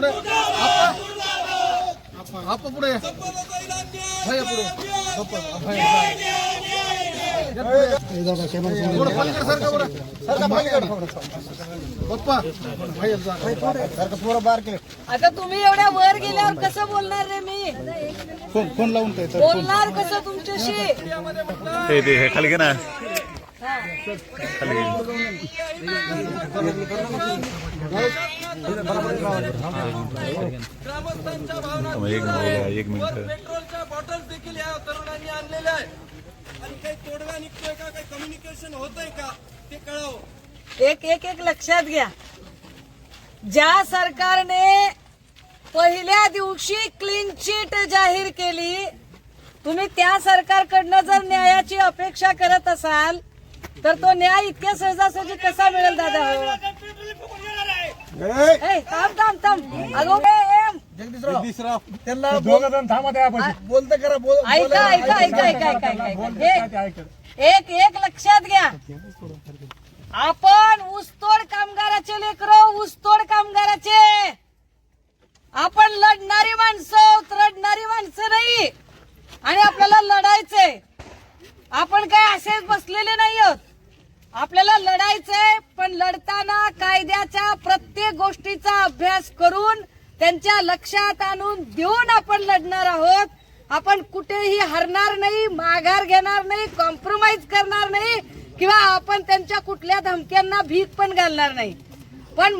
पुढे. आप्पा पुढे. भैया पुढे. पलीकडे बरं पलीकडे. पप्पा. भैया आता तुम्ही एवढ्या वर गेल्यावर कसं बोलणार रे मी? फोन फोन लावून काय बोलणार कसं तुमच्याशी? हे खाली घे ना. खाली मिनिट एक मिनिट. पेट्रोलच्या बॉटल देखील या तरुणांनी आणलेल्या आहे आणि काही तोडगा निघतोय का? काही कम्युनिकेशन होतंय का? ते कळावं. एक एक एक लक्षात घ्या. ज्या सरकारने पहिल्या दिवशी क्लीन चिट जाहीर केली तुम्ही त्या सरकारकडनं जर न्यायाची अपेक्षा करत असाल तर तो न्याय इतक्या सहजासहजी कसा मिळेल दादा? हो? ए, थांब थांब थांब. अगो ए, एम. जगदीशराव त्यांना दोघ जण थांबा त्या बोलते करा बोल ऐका ऐका ऐका ऐका ऐका ऐका ऐका एक एक लक्षात घ्या. आपण ऊसतोड कामगाराचे लेकर ऊसतोड कामगाराचे. आपण लढणारी माणसं आहोत, रडणारी माणसं नाही. आणि आपल्याला लढायचंय. आपण काय असेच बसलेले नाही. आपल्याला लढायचंय पण लढताना कायद्याच्या प्रत्येक गोष्टीचा अभ्यास करून त्यांच्या लक्षात आणून देऊन आपण लढणार आहोत. आपण कुठेही हरणार नाही माघार घेणार नाही कॉम्प्रोमाइज करणार नाही किंवा आपण त्यांच्या कुठल्या धमक्यांना भीक पण घालणार नाही. पण